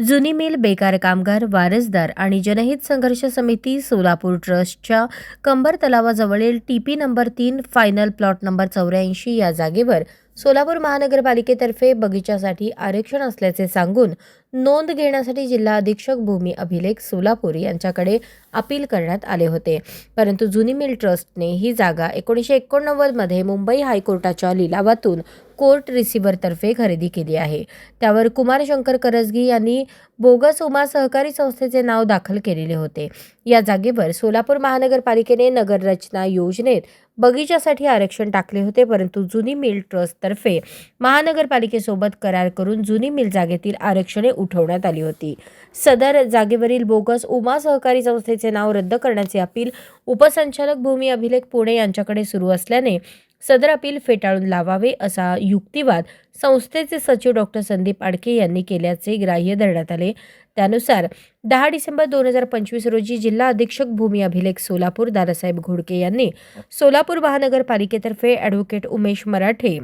जुनी मिल बेकार कामगार वारसदार आणि जनहित संघर्ष समिती सोलापूर ट्रस्टच्या कंबर तलावाजवळील टीपी नंबर तीन फायनल प्लॉट नंबर चौऱ्याऐंशी या जागेवर सोलापूर महानगरपालिकेतर्फे बगीचासाठी आरक्षण असल्याचे सांगून नोंद घेण्यासाठी जिल्हा अधीक्षक भूमी अभिलेख सोलापूर यांच्याकडे अपील करण्यात आले होते. परंतु जुनी मिल ट्रस्टने ही जागा एकोणीसशे एकोणनव्वदमध्ये मुंबई हायकोर्टाच्या लिलावातून कोर्ट रिसिव्हरतर्फे खरेदी केली आहे. त्यावर कुमार शंकर करजगी यांनी बोगस उमा सहकारी संस्थेचे नाव दाखल केलेले होते. या जागेवर सोलापूर महानगरपालिकेने नगररचना योजनेत बगीचासाठी आरक्षण टाकले होते परंतु जुनी मिल ट्रस्टतर्फे महानगरपालिकेसोबत करार करून जुनी मिल जागेतील आरक्षणे उठवण्यात आली होती. सदर जागेवरील बोगस उमा सहकारी संस्थेचे नाव रद्द करण्याचे अपील उपसंचालक भूमी अभिलेख पुणे यांच्याकडे सुरू असल्याने सदर अपील फेटाळून लावावे असा युक्तिवाद संस्थेचे सचिव डॉक्टर संदीप आडके यांनी केल्याचे ग्राह्य धरण्यात आले. त्यानुसार दहा डिसेंबर दोन हजार पंचवीस रोजी जिल्हा अधीक्षक भूमी अभिलेख सोलापूर दादासाहेब घोडके यांनी सोलापूर महानगरपालिकेतर्फे ॲडव्होकेट उमेश मराठे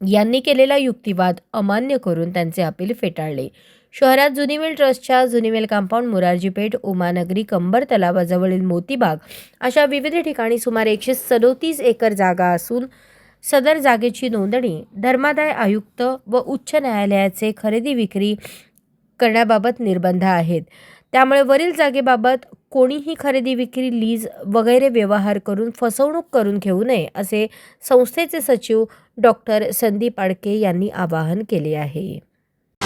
यांनी केलेला युक्तिवाद अमान्य करून त्यांचे अपील फेटाळले. शहरात जुनीमेल ट्रस्टच्या जुनीमेल कंपाऊंड मुरारजीपेठ उमानगरी कंबर तलावाजवळील मोतीबाग अशा विविध ठिकाणी सुमारे एकशे सदोतीस एकर जागा असून सदर जागेची नोंदणी धर्मादाय आयुक्त व उच्च न्यायालयाचे खरेदी विक्री करण्याबाबत निर्बंध आहेत. त्यामुळे वरील जागेबाबत कोणीही खरेदी विक्री लीज वगैरे व्यवहार करून फसवणूक करून घेऊ नये असे संस्थेचे सचिव डॉक्टर संदीप आडके यांनी आवाहन केले आहे.